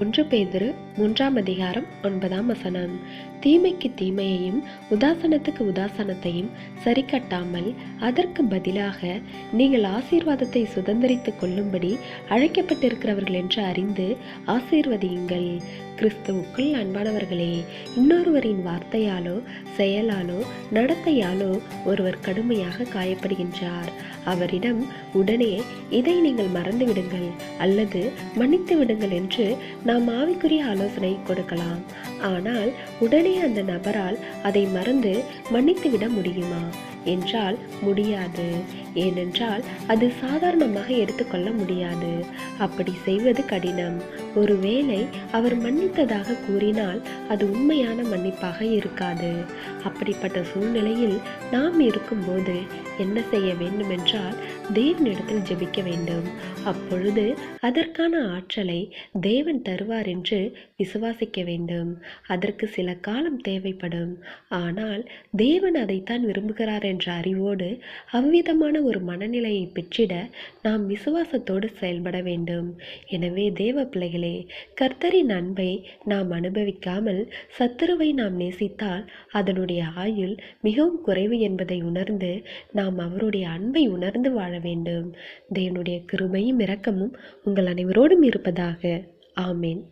ஒன்று பேதுரு மூன்றாம் அதிகாரம் ஒன்பதாம் வசனம். தீமைக்கு தீமையையும் உதாசனத்துக்கு உதாசனத்தையும் சரி கட்டாமல் அதற்கு பதிலாக நீங்கள் ஆசீர்வாதத்தை சுதந்திரித்து கொள்ளும்படி அழைக்கப்பட்டிருக்கிறவர்கள் என்று அறிந்து ஆசீர்வதியுங்கள். கிறிஸ்துவுக்குள் அன்பானவர்களே இன்னொருவரின் வார்த்தையாலோ செயலாலோ நடத்தையாலோ ஒருவர் கடுமையாக காயப்படுகின்றார். அவரிடம் உடனே இதை நீங்கள் மறந்துவிடுங்கள் அல்லது மன்னித்து விடுங்கள் என்று நாம் ஆவிக்குரிய ஆலோசனை கொடுக்கலாம். ஆனால் உடனே அந்த நபரால் அதை மறந்து மன்னித்துவிட முடியுமா? என்றால் முடியாது. ஏனென்றால் அது சாதாரணமாக எடுத்துக்கொள்ள முடியாது. அப்படி செய்வது கடினம். ஒருவேளை அவர் மன்னித்ததாக கூறினால் அது உண்மையான மன்னிப்பாக இருக்காது. அப்படிப்பட்ட சூழ்நிலையில் நாம் இருக்கும்போது என்ன செய்ய வேண்டுமென்றால் தேவனிடத்தில் ஜெபிக்க வேண்டும். அப்பொழுது அதற்கான ஆற்றலை தேவன் தருவார் என்று விசுவாசிக்க வேண்டும். அதற்கு சில காலம் தேவைப்படும். ஆனால் தேவன் அதைத்தான் விரும்புகிறார் என்ற அறிவோடு அவ்விதமான ஒரு மனநிலையை பெற்றிட நாம் விசுவாசத்தோடு செயல்பட வேண்டும். எனவே தேவ பிள்ளைகளே கர்த்தரின் அன்பை நாம் அனுபவிக்காமல் சத்துருவை நாம் நேசித்தால் அதனுடைய ஆயுள் மிகவும் குறைவு என்பதை உணர்ந்து நாம் அவருடைய அன்பை உணர்ந்து வாழ வேண்டும். தேவனுடைய கிருபையும் இரக்கமும் உங்கள் அனைவரோடும் இருப்பதாக. ஆமேன்.